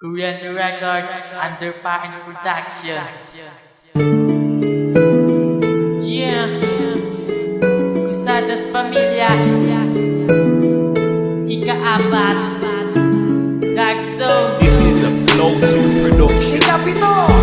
Korean Records under Pain Production. Yeah. Kusadas Pamilyas. Ika-apat. Ragso. This is a Flow 2 production. Ikapito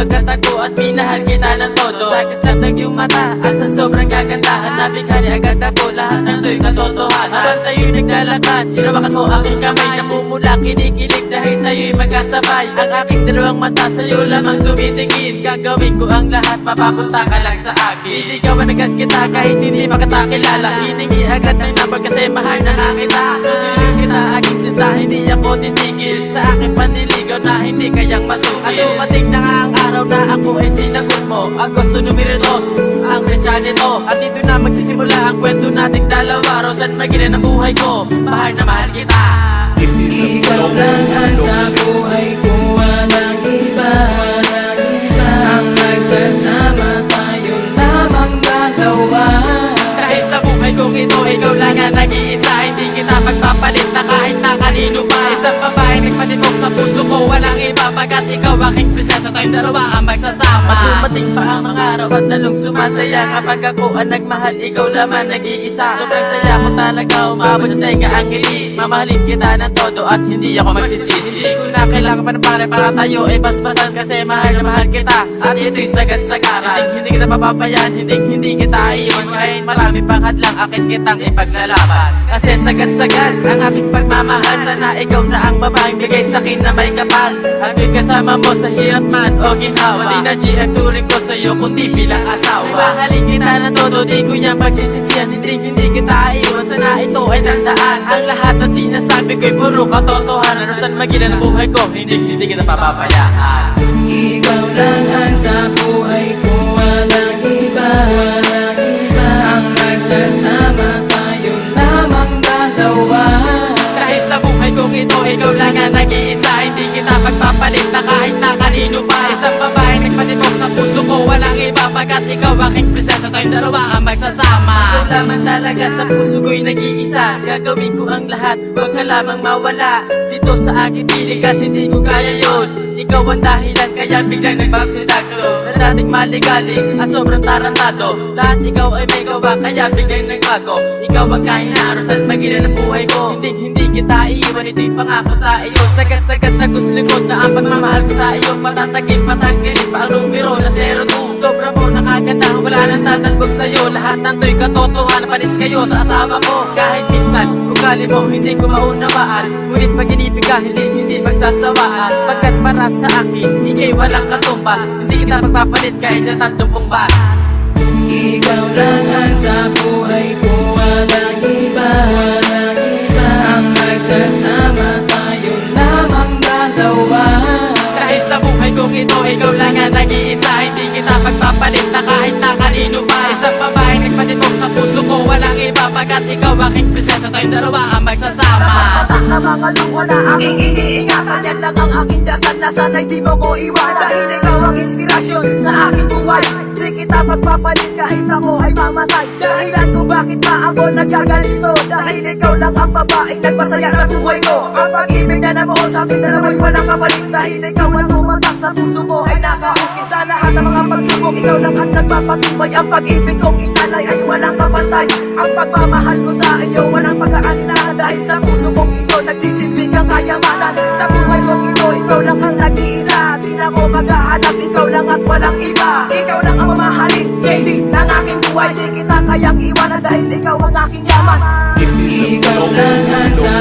ilabag at minahal kita ng todo. Sa kislap ng iyong mata at sa sobrang kagandahan Nabighani agad ako lahat ng to'y katotohanan. Habang tayo'y naglalakad, hinawakan mo aking kamay Namumula, kinikilig dahil tayo'y magkasabay. Ang aking dalawang mata sa'yo lamang tumitingin Gagawin ko ang lahat, mapapunta ka lang sa akin. Liligawan agad kita kahit hindi pa kita kilala. Hiningi agad ng number kasi mahal na nga kita Susunod kita aking sinta, hindi ako titigil. Sa aking panliligaw na hindi kayang masukil. At dumating na nga ang araw na ako ay sinagot mo. Agosto numero 2, ang retsya nito. At dito na magsisimula ang kwento nating dalawa. Rosan magilan ang buhay ko, mahal na mahal kita. Ikaw Flow. 2 lang ang sa buhay ko. Walang iba Ang nagsasama tayo lamang dalawa. Kahit sa buhay kong ito, ikaw lang ang nag-iisa. Hindi kita magpapalit na kahit na kanino pa. Isang babae nagpatibok sa puso ko. Walang iba Pagkat ikaw aking prinsesa Tayong dalawa ang magsasama. At dumating pa ang mga araw at lalong sumasaya. Kapag ako ang nagmahal, ikaw lamang nag-iisa. Sobrang saya ko talaga umabot sa tenga ang ngiti. Mamahalin kita ng todo at hindi ako magsisisi. Hindi ko na kailangan pa ng pare para tayo ay basbasan Kasi mahal na mahal kita. At ito'y sagad karan Hindi, kita mapapayan, hindi, hindi kita iiwan Kahit marami pang hadlang akin kitang ipaglalaban. Kasi sagad-sagad ang aking pagmamahal. Sana ikaw na ang babaeng bigay sa akin na may kapal. Hanggang kasama mo sa hirap man o ginawa. Di na G ang turing ko sa'yo kundi bilang asawa. Mahalin kita na todo di ko yan pagsisisihan Hindi hindi kita iiwan. Sana ito ay tandaan Ang lahat na sinasabi ko'y puro katotohanan. Rosan magilan buhay ko hindi hindi kita papabayaan Ikaw lang ang Walang iba pagkat ikaw aking prinsesa Tayong dalawa ang magsasama. Ikaw lamang talaga sa puso ko'y nag-iisa. Gagawin ko ang lahat, huwag ka lamang mawala. Dito sa aking piling kasi di ko kaya yon Ikaw ang dahilan kaya biglang nagbagsitagso Na dating maligaling at sobrang tarantado. Lahat ikaw ay may gawa kaya biglang nagbago. Ikaw ang kahinarusan magilan ng buhay ko. Hindi hindi kita iiwan ito'y pangako sa iyo. Sagat-sagat na gusto likod na ang pagmamahal ko sa iyo. Patatagin patanggalin pa ang Lahat ng to'y katotohanan panis kayo sa asawa ko Kahit minsan ugali mo hindi ko maunawaan. Ngunit pag inibig ka hindi hindi pagsasawaan Pagkat para sa akin ikay walang katumbas. Hindi kita magpapalit kahit sa tatlong umbas Ikaw lang ang sa buhay ko Walang iba Walang iba. Ang nagsasama tayo lamang dalawa. Kahit sa buhay kong ito, ikaw lang ang nag-iisa. Hindi kita magpapalit na kahit na kanino Walang iba pagkat ikaw aking prinsesa Tayong dalawa ang magsasama. Patak na mga luwa na aking iniingatan Yan lang ang aking dasal na sana'y di mo ko iwan Dahil ikaw ang inspirasyon sa aking buhay Di kita magpapalit kahit ako ay mamatay. Dahilan kung bakit pa ako nagkaganito Dahil ikaw lang ang babaeng nagpasaya sa buhay ko. Ang pag-ibig na nabuo sa ating dalawa'y walang kapalit Dahil ikaw ang tumatak sa puso mo ay Sa lahat ng mga pagsubok ikaw lang ang nagpapatibay Ang pag-ibig kong inalay ay walang kapantay Ang pagmamahal ko sa iyo walang pag-aalala Dahil sa puso kong ito nagsisilbing ang kayamanan. Sa buhay kong ito ikaw lang ang nag-iisa. Di na ko maghahanap ikaw lang at walang iba. Ikaw lang ang mamahalin Kailing ng aking buhay. Di kita kayang iwanan dahil ikaw ang aking yaman. Ikaw Flow 2 lang ang sa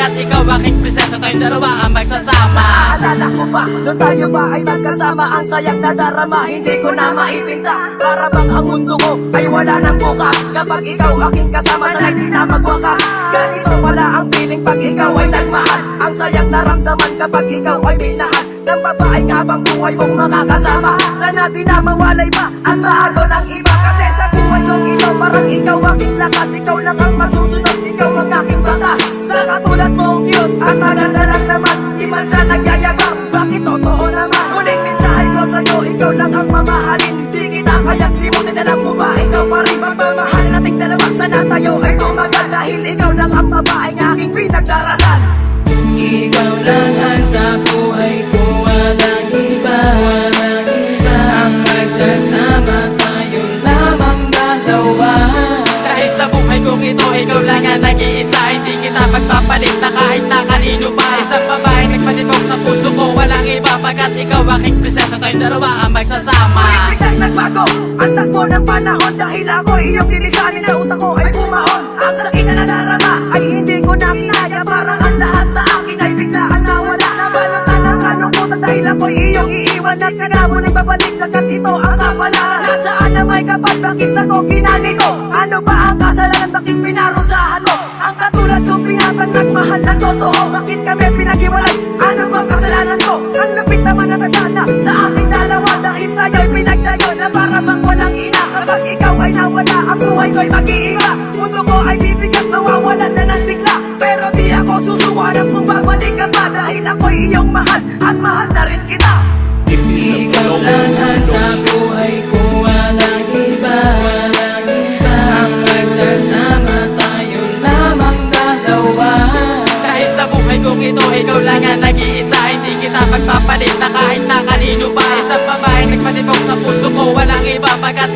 iba pagkat ikaw aking prinsesa Tayong dalawa ang magsasama. Naalala ko ba, nung tayo ba ay magkasama Ang sayang nadarama, hindi ko na maipinta. Para bang ang mundo ko ay wala nang bukas. Kapag ikaw aking kasama, sana'y di na magwakas. Ganito pala ang feeling pag ikaw ay nagmahal. Ang sayang naramdaman kapag ikaw ay minahal. Ng babaeng habang buhay mong makakasama? Sana di na mawalay pa ang maagaw ng iba? Kasi sa buhay kong ito parang ikaw aking lakas. Ikaw lang ang masusunod, ikaw ang aking batas. Sa katulad mo cute at maganda lang naman. Di man sa nagyayabang, bakit totoo naman? Muling mensahe ko sa'yo, ikaw lang ang mamahalin. Di kita kayang limutin, alam mo ba? Ikaw pa rin magmamahal. Nating dalawa Sana tayo ay tumagal Dahil ikaw lang ang babaeng aking pinagdarasan Pagkat ikaw aking prinsesa Tayong dalawa ang magsasama. Biglang nagbago Ang takbo ng panahon. Dahil ako iyong nilisanin sa utak ko ay bumaon. Ang sakit na nadarama ay hindi ko na kinaya. Parang ang lahat sa akin ay biglaan nawala. Nabalutan ng kalungkutan dahil ako'y iyong iiwan. At kagamo nang babalik Lagat ito ang kapalaran Nasaan na may kapal? Bakit ako ginalito Ano ba ang kasalanan? Bakit pinarusahan mo? Ang katulad kong pinatang nagmahal ng totoo. Bakit kami pinaghiwalay lapit naman na natana Sa ating dalawa Dahil tayo'y pinagdayo Na para bang walang ina. Kapag ikaw ay nawala Ang buhay ko'y mag-iiba. Mundo ko ay bibigat Mawawalan na ng sigla. Pero di ako susuwanan Kung babalik ka pa Dahil ako'y iyong mahal At mahal na rin kita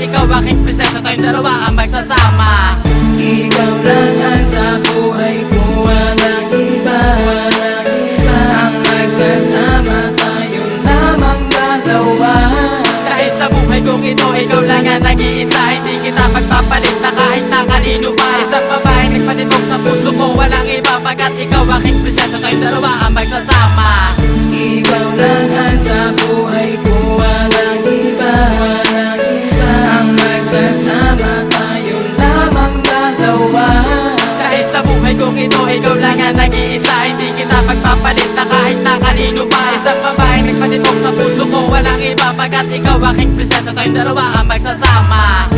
ikaw aking prinsesa Tayong dalawa ang magsasama? Ikaw lang ang sa buhay ko Walang iba, walang iba. Ang magsasama tayo lamang dalawa. Kahit sa buhay kong ito Ikaw lang ang nag-iisa. Hindi kita pagpapalit na kahit na kanino pa. Isang babae nagpatibok sa puso ko Walang iba. Pagkat ikaw aking prinsesa Tayong dalawa Pagkat ikaw aking prinsesa Tayong dalawa ang magsasama